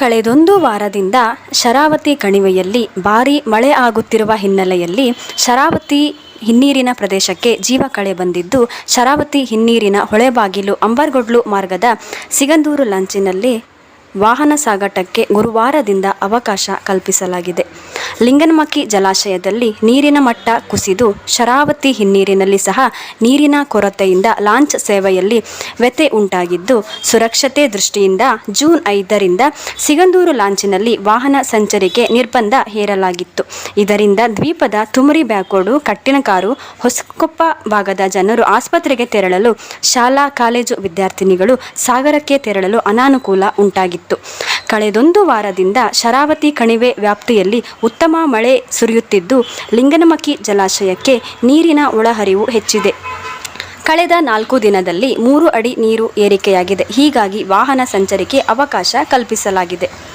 ಕಳೆದೊಂದು ವಾರದಿಂದ ಶರಾವತಿ ಕಣಿವೆಯಲ್ಲಿ ಭಾರೀ ಮಳೆ ಆಗುತ್ತಿರುವ ಹಿನ್ನೆಲೆಯಲ್ಲಿ ಶರಾವತಿ ಹಿನ್ನೀರಿನ ಪ್ರದೇಶಕ್ಕೆ ಜೀವ ಕಳೆ ಬಂದಿದ್ದು, ಶರಾವತಿ ಹಿನ್ನೀರಿನ ಹೊಳೆಬಾಗಿಲು ಅಂಬರ್ಗೊಡ್ಲು ಮಾರ್ಗದ ಸಿಗಂದೂರು ಲಂಚಿನಲ್ಲಿ ವಾಹನ ಸಾಗಾಟಕ್ಕೆ ಗುರುವಾರದಿಂದ ಅವಕಾಶ ಕಲ್ಪಿಸಲಾಗಿದೆ. ಲಿಂಗನಮಕ್ಕಿ ಜಲಾಶಯದಲ್ಲಿ ನೀರಿನ ಮಟ್ಟ ಕುಸಿದು ಶರಾವತಿ ಹಿನ್ನೀರಿನಲ್ಲಿ ಸಹ ನೀರಿನ ಕೊರತೆಯಿಂದ ಲಾಂಚ್ ಸೇವೆಯಲ್ಲಿ ವ್ಯತ್ಯೆ ಉಂಟಾಗಿದ್ದು, ಸುರಕ್ಷತೆ ದೃಷ್ಟಿಯಿಂದ ಜೂನ್ ಐದರಿಂದ ಸಿಗಂದೂರು ಲಾಂಚಿನಲ್ಲಿ ವಾಹನ ಸಂಚರಿಕೆ ನಿರ್ಬಂಧ ಹೇರಲಾಗಿತ್ತು. ಇದರಿಂದ ದ್ವೀಪದ ತುಮರಿ ಬ್ಯಾಕೋಡು ಕಟ್ಟಿನಕಾರು ಹೊಸಕೊಪ್ಪ ಭಾಗದ ಜನರು ಆಸ್ಪತ್ರೆಗೆ ತೆರಳಲು ಶಾಲಾ, ಕಾಲೇಜು ವಿದ್ಯಾರ್ಥಿನಿಗಳು ಸಾಗರಕ್ಕೆ ತೆರಳಲು ಅನಾನುಕೂಲ ಉಂಟಾಗಿತ್ತು. ಕಳೆದೊಂದು ವಾರದಿಂದ ಶರಾವತಿ ಕಣಿವೆ ವ್ಯಾಪ್ತಿಯಲ್ಲಿ ಉತ್ತಮ ಮಳೆ ಸುರಿಯುತ್ತಿದ್ದು, ಲಿಂಗನಮಕ್ಕಿ ಜಲಾಶಯಕ್ಕೆ ನೀರಿನ ಒಳಹರಿವು ಹೆಚ್ಚಿದೆ. ಕಳೆದ ನಾಲ್ಕು ದಿನದಲ್ಲಿ ಮೂರು ಅಡಿ ನೀರು ಏರಿಕೆಯಾಗಿದೆ. ಹೀಗಾಗಿ ವಾಹನ ಸಂಚರಿಕೆ ಅವಕಾಶ ಕಲ್ಪಿಸಲಾಗಿದೆ.